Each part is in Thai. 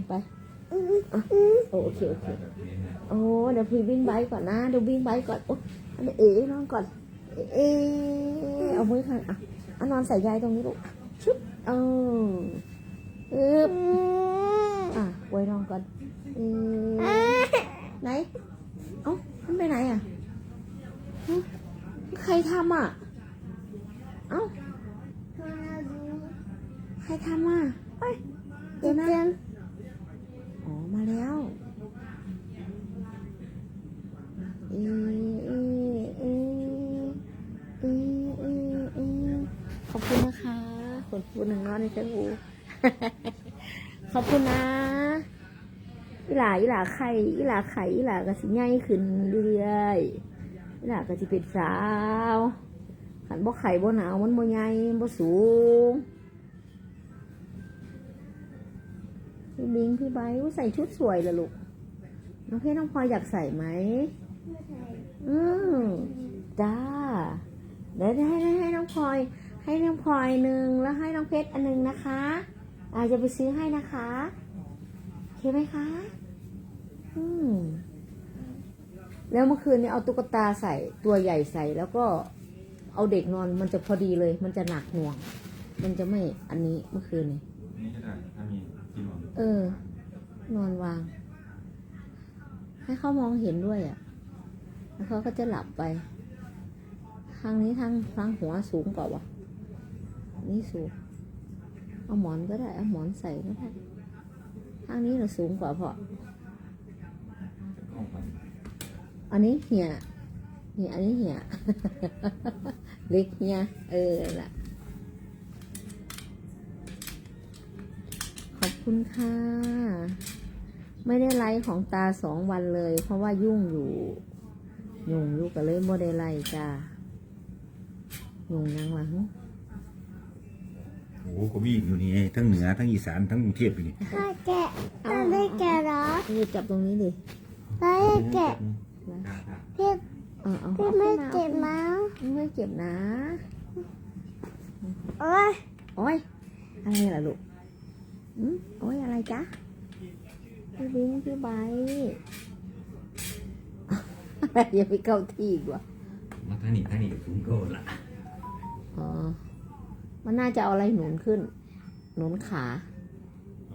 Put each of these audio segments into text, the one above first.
นี่ไปอะโอโอเคโอเคโอ้เดี๋ยวพี่วิ่งไบค์ก่อนนะเดี๋ยววิ่งไบค์ก่อนโอ้อันนี้เอ๋นอนก่อน เอ๋เอามือข้างอะเอานอนใส่ยายตรงนี้ลูกชุบเอออึ๊บอะไว้นอนก่อนเอ๋ไหนเอ้ามันไปไหนอะฮะใครทำอะ เอ้าใครทำอะเอ้ยเดี๋ยวนะ อ๋อ มาแล้วเอเอเอเอเอเอเอขอบคุณนะคะคนพูดหนึ่งน้อยในเฟซบุ๊ก ขอบคุณนะอีหลาอีหลาไข่อีหลาไข่อีหลาก็สิใหญ่ขึ้นเรื่อยๆอีหลาก็สิเป็นสาวขันบ่ไข่บ่หนาวมันบ่ใหญ่บ่สูงพี่บิงพี่ไบร์ทใส่ชุดสวยเลยลูกน้องเพชรน้องพลอยอยากใส่ไหมอืมจ้าเดี๋ยวจะให้ให้ให้น้องพลอย ให้น้องพลอยหนึ่งแล้วให้น้องเพชรอันหนึงนะคะอาจะไปซื้อให้นะคะโอเคไหมคะอืม แล้วเมื่อคืนนี้เอาตุ๊กตาใส่ตัวใหญ่ใส่แล้วก็เอาเด็กนอนมันจะพอดีเลย มันจะหนักหน่วง มันจะไม่อันนี้เมื่อคืนนี้นี่ก็ได้ถ้ามีที่นอนเออ นอนวาง ให้เขามองเห็นด้วยอะ่ะ แล้วเขาก็จะหลับไป ทางนี้ทางทางหัวสูงกว่าวะนี่สูง เอาหมอนก็ได้ เอาหมอนใส่ก็ได้ ทางนี้เราสูงกว่าเพราะ ห้องพัน อันนี้เหี่ยเหี่ยอันนี้เหี่ยเล็กเหี่ยเออนั่นล่ะขอบคุณค่ะ ไม่ได้ไลฟ์ของตาสองวันเลย เพราะว่ายุ่งอยู่ยุ่งอยู่ก็เลยไม่ได้ไลฟ์จ้ายุ่งยังหลังโอ้โหก็วิ่งอยู่นี่ทั้งเหนือทั้งอีสานทั้งกรุงเทพอยู่นี่ ถ้าแกะถ้าได้แกะเหรอ นี่จับตรงนี้ดิ ถ้าได้แกะพี่เอาเอาพี่เอาไม่ขึ้นมาเจ็บมั้งไม่เจ็บนะโอ้ยโอ้ยอะไรล่ะลูกอืมโอ้ยอะไรจ๊ะพี่บิงพี่ไบร์ทอย่าไปเข้าที่อีกว่ามาทางนี้ทางนี้สูงโกนละอ๋อมันน่าจะเอาอะไรหนุนขึ้น หนุนขา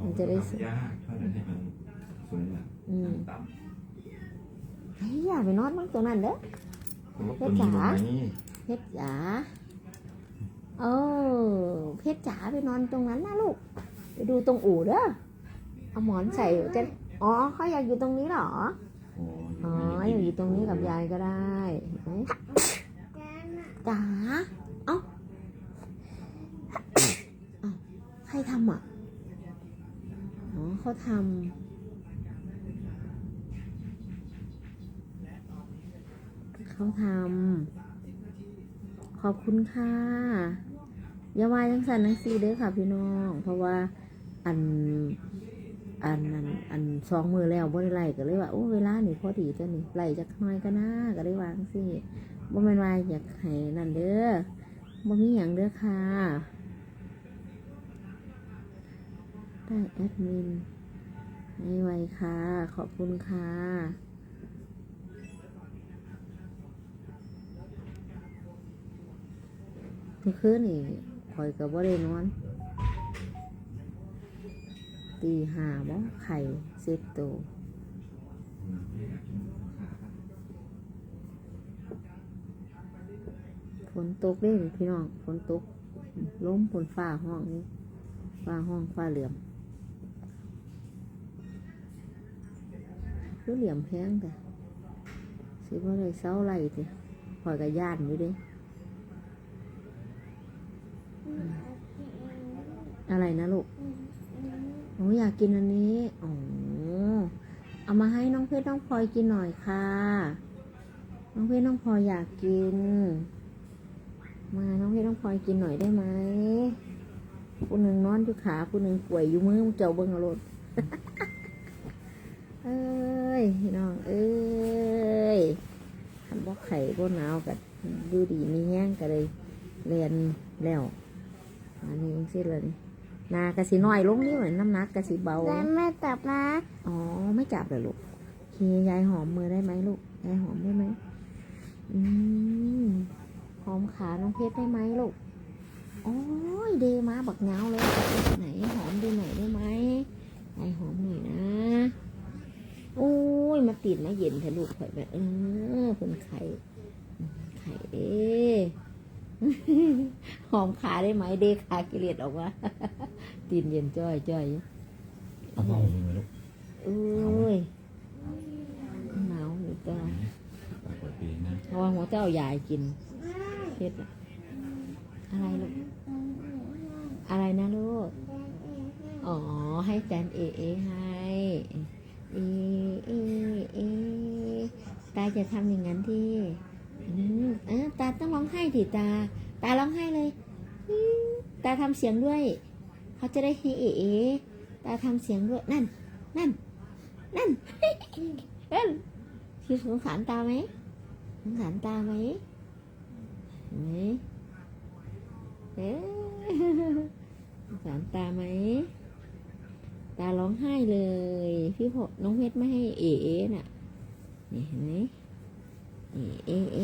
มันจะได้สูงยากเพราะนั้นให้มันสูงอะอืมต่ เฮ้ยอย่าไปนอนมันตรงนั้นเด้อำรถตัวนี้ลงไหมเพชรจ๋าเออเพชรจ๋าไปนอนตรงนั้นนะลูก ไปดูตรงอู่เด้อ เอาหมอนใส่จะอ๋อเขาอยากอยู่ตรงนี้เหรอ โอ้อ๋อ อยากอยู่ตรงนี้กับยายก็ได้เห็นไหมจ๋า เอ้าเอ้าใครทำอะ อ๋อเขาทำ เขาทำขอบคุณค่ะอย่าวายทั้งสันทั้งซีเด้อค่ะ พี่น้อง เพราะว่าอันอันอันอันสองมือแล้วบ่ได้ไล่ก็เลยว่าโอ้เวลานี่พอดีตัวนี่ไล่จักน้อยก็น่าก็เลยวางสิบ่แม่นว่าอยากให้นั่นเด้อบ่มีหยังเด้อค่ะได้แอดมินให้ไวค่ะ ขอบคุณค่ะเมื่อคืนนี่ข่อยก็บ่ได้นอน ตีหาบ่ไข่สิบตัวฝนตกเด้พี่น้องฝนตกล้มฝนฟ้าห้องนี้ฟ้าห้องฟ้าเหลี่ยมคือเหลี่ยมแพงแต่สิว่าเลยเศร้าไรติคอยกับย่านอยู่เด้ อะไรนะลูกหนูอยากกินอันนี้อ๋อเอามาให้น้องเพชรน้องพลอยกินหน่อยค่ะ น้องเพชรน้องพลอยอยากกิน มาน้องเพชรน้องพลอยกินหน่อยได้ไหมผู้หนึ่งนอนอยู่ขาผู้หนึ่งป่วยอยู่มือเจ้าเบิ้งเอารถเอ้ยพี่น้องเอ้ยทำบ่ไข่บ่หนาวกันดูดีมีแห้งกันเลยเรียนแล้ว อันนี้ยังสิเลยนี่นากระสีน้อยลงนี่เหมือนน้ำหนักกระสีเบา แล้วแม่จับนะอ๋อ ไม่จับเลยลูกโอเคยายหอมมือได้ไหมลูก ยายหอมได้ไหมอืมหอมขา น้องเพชรได้ไหมลูก โอ้ย เดมาบักเงาเลย ไหนหอมดูหน่อยได้ไหมยายหอมหน่อยนะ โอ้ย มาติดมาเย็นเถอะลูกข่อยแบบเออคนไข่ ไข่เด้ หอมขาได้ไหมเดขากิเลสออกมาตีนเย็นจ้อยจ้อยเอาเอามือลูกเอ้ยหนาวอยู่จ้าปากกดปีนะเพราะว่าหัวเจ้าใหญ่กินเพชรอะอะไรลูกอะไรนะลูกอ๋อ ให้แฟนเอเอให้เอเอเอตาจะทำอย่างนั้นที่ อืมเออตาต้องร้องไห้ดิตา ตาร้องไห้เลย ตาทำเสียงด้วย เขาจะได้ให้เอเอตาทำเสียงด้วย นั่น นั่น นั่นนั่นคือสงสารตาไหมสงสารตาไหมเห็นไหมเอ๊สงสารตาไหม ตาร้องไห้เลย พี่พน้องเพชรไม่ให้เอเอน่ะ เห็นไหม เอเอเอ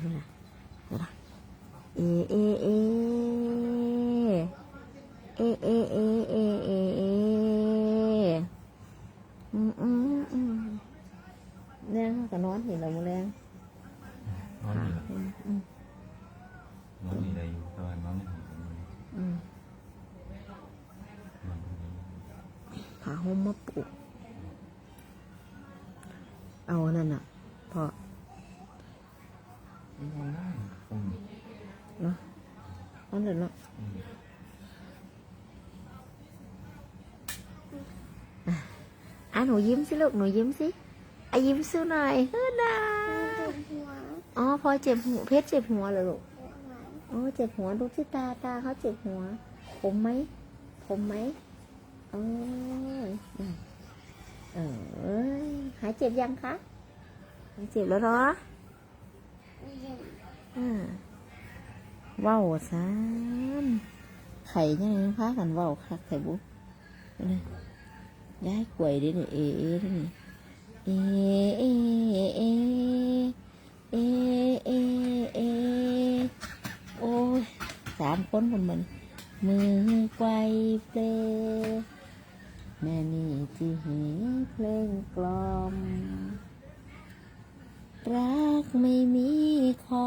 เห็นปะเห็นปะเอเอเอเอเอเอเอเอเออืมอืมอืมแรงเขาก็นอนเห็นเราหมดแรงนอนนี่ละอืมอืมนอนนี่ได้อยู่ต่ว่านอนไม่ถึงอืมนอนนี่ผ้าห่มมาปลุกเอาอันนั่นอะ พอนอนได้คงเนาะนั่นเลยเนาะอืมอะหนูยิ้มสิลูกหนูยิ้มสิอะยิ้มสู้หน่อยเฮ้ยนะหัวอ๋อพอเจ็บหัวเพชรเจ็บหัวเหรอลูกโอ้เจ็บหัวดูที่ตาตาเขาเจ็บหัว ผมไหมผมไหมโอ้ยได้เออเอ้ยหายเจ็บยังคะ หายเจ็บแล้วเนาะอ่าว้าวซานไข่ยังไงคะกันว้าวคักไข่บุ๊กนี่ย้ายกล้วยดิเนี่ยเอเอดินี่ยเอเอเอเอเอเอโอ้ยสามคนคนมันมือไกวเปลแม่นี่ที่หีเพลงกลอม รักไม่มีคอ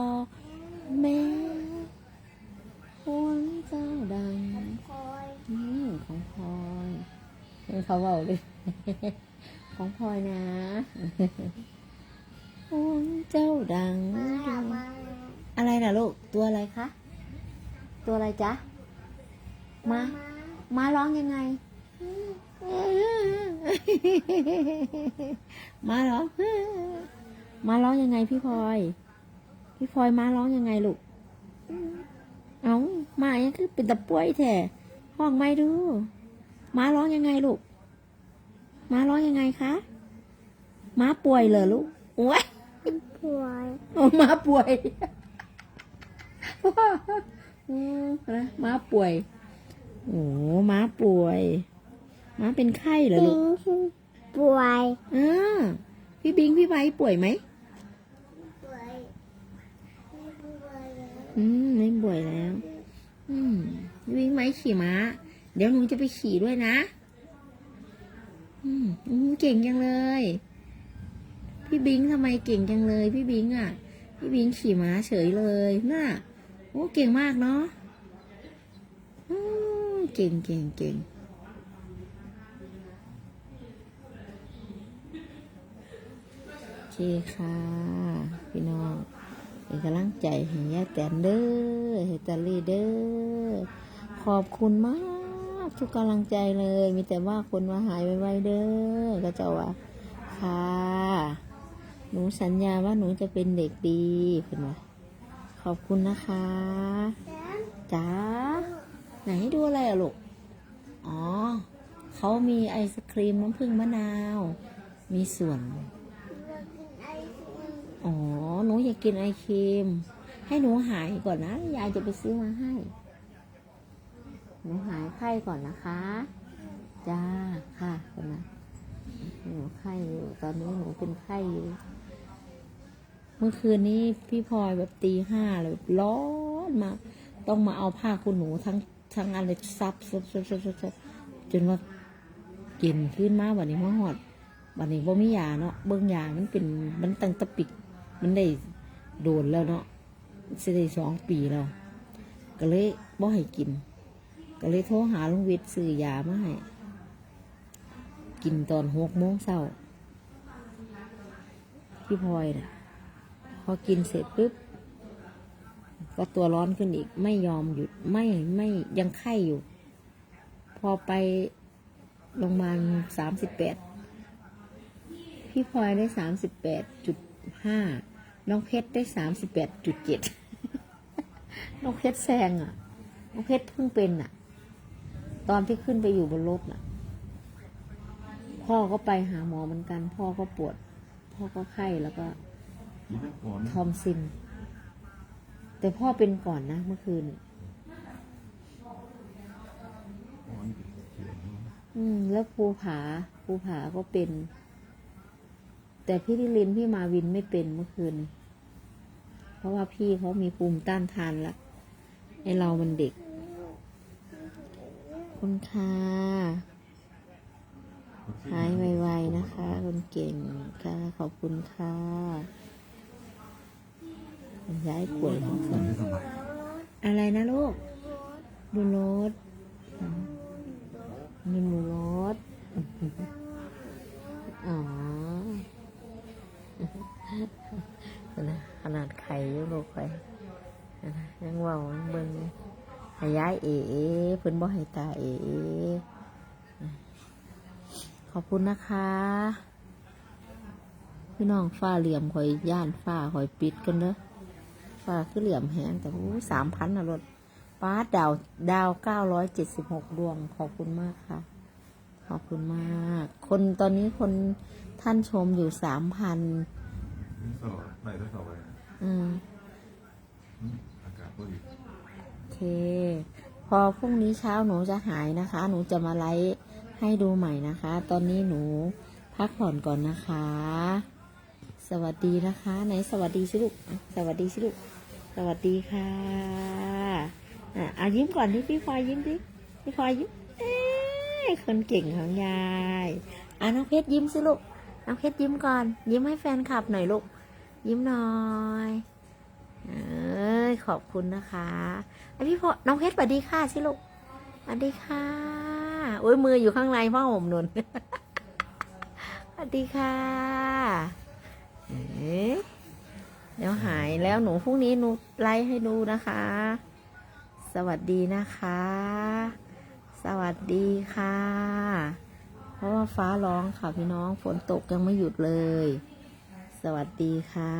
แม่ควรเจ้าดังอืมของพลอยเขาเบาเลย ของพลอยนะควรเจ้าดัง อะไรล่ะลูก ตัวอะไรคะ ตัวอะไรจ๊ะ มามาร้องยังไงมาร้อง มาร้องยังไงพี่พลอย พี่พลอยมาร้องยังไงลูก เอามายังคือเป็นตะป่วยแท้ห้องไม่ดู มาร้องยังไงลูก มาร้องยังไงคะมาป่วยเหรอลูกโอ้ยป่วยโอ้มาป่วยอืมนะม้าป่วย โอ้ม้าป่วย ม้าเป็นไข้เหรอบิลูกงป่วยอ่าพี่บิงพี่ไบร์ทป่วยไหม ป่วยไม่ป่วยแล้ว อืมไม่ป่วยแล้ว อืมพี่งไหมขี่ม้า เดี๋ยวหนูจะไปขี่ด้วยนะอืมอืมเก่งจังเลย พี่บิงทำไมเก่งจังเลย พี่บิงอะ พี่บิงขี่ม้าเฉยเลยน่ะโอ้เก่งมากเนาะอืมเก่งเก่งเก่งโอเคค่ะ พี่น้อง เป็นกำลังใจให้ยายแตนเด้อให้ตาลีเด้อขอบคุณมาก ทุกกำลังใจเลย มีแต่ว่าคนมาหายไวๆเด้อก็จ้าว่าค่ะหนูสัญญาว่าหนูจะเป็นเด็กดีเห็นไหมขอบคุณนะคะจ้าไหนให้ดูอะไรอะลูกอ๋อเขามีไอศครีมน้ำผึ้งมะนาว มีส่วน อ๋อ หนูอยากกินไอครีม ให้หนูหายก่อนนะ ยายจะไปซื้อมาให้ หนูหายไข้ก่อนนะคะ จ้า ค่ะคนนะหนูไข้อยู่ ตอนนี้หนูเป็นไข้อยู่ เมื่อคืนนี้พี่พลอยแบบตีห้าเลยแบบร้อนมา ต้องมาเอาผ้าคุณหนูทั้งทั้งอะไรซับซับซับซับซับซับจนว่ากินขึ้นมาวันนี้มาหอดวันนี้ว่ามียาเนาะเบิ้งยามันเป็นมันตั้งตะปิด มันได้โดนแล้วเนาะสิได้สองปีแล้ว ก็เลยบ่ให้กิน ก็เลยโทรหาลุงวิทย์ซื้อยามาให้กินตอนหกโมงเช้าพี่พลอยน่ะพอกินเสร็จปุ๊บ ก็ตัวร้อนขึ้นอีก ไม่ยอมหยุด ไม่ไม่ยังไข้อยู่ พอไปโรงพยาบาลสามสิบแปดพี่พลอยได้สามสิบแปดจุดห้า น้องเพชรได้สามสิบแปดจุดเจ็ดน้องเพชรแซงอะ น้องเพชรเพิ่งเป็นอะ ตอนที่ขึ้นไปอยู่บนรถน่ะ พ่อก็ไปหาหมอเหมือนกัน พ่อก็ปวด พ่อก็ไข้แล้วก็กินน้ำก่อนทอมซิน แต่พ่อเป็นก่อนนะเมื่อคืน อืม แล้วภูผาภูผาก็เป็น แต่พี่นิลินพี่มาวินไม่เป็นเมื่อคืนนี้เพ ราะว่าพี่เขามีภูมิต้านทานแล้วไอเรามันเด็กคุณค่ะหายไวๆนะคะคนเก่งค่ะขอบคุณค่ะย้ายป่วยทั้งสองอะไรนะลูกดูรถดูรถ ให้ย้ายเอ๋เพิ่นบ่ให้ตาเอ๋ขอบคุณนะคะ พี่น้องฟ้าเหลี่ยมคอยย่านฟ้าคอยปิดกันเด้อฟ้าคือเหลี่ยมแหงแต่อู้สามพันนะรถป้าดดาวดาวเก้าร้อยเจ็ดสิบหกดวง ขอบคุณมากค่ะ ขอบคุณมาก คนตอนนี้คนท่านชมอยู่สามพันสอบไหนต้องสอบอะไรนะอืมอืมอากาศก็ดีโอ เค พอพรุ่งนี้เช้าหนูจะหายนะคะ หนูจะมาไลฟ์ให้ดูใหม่นะคะ ตอนนี้หนูพักผ่อนก่อนนะคะ สวัสดีนะคะไหนสวัสดีสิลูกสวัสดีสิลูกสวัสดีค่ะอะอะยิ้มก่อนที่พี่พลอยยิ้มดิพี่พลอยยิ้มเอ้ยคนเก่งของยายอะน้องเพชรยิ้มสิลูกน้องเพชรยิ้มก่อน ยิ้มให้แฟนคลับหน่อยลูก ยิ้มหน่อย เอ้ย ขอบคุณนะคะอพี่พอน้องเพชรสวัสดีค่ะสิลูกสวัสดีค่ะโอ้ยมืออยู่ข้างในผ้าห่มนุนสวัสดีค่ะเดี๋ยวหายแล้วหนูพรุ่งนี้หนูไลฟ์ให้ดูนะคะ สวัสดีนะคะ สวัสดีค่ะ เพราะว่าฟ้าร้องค่ะพี่น้องฝนตกยังไม่หยุดเลย สวัสดีค่ะ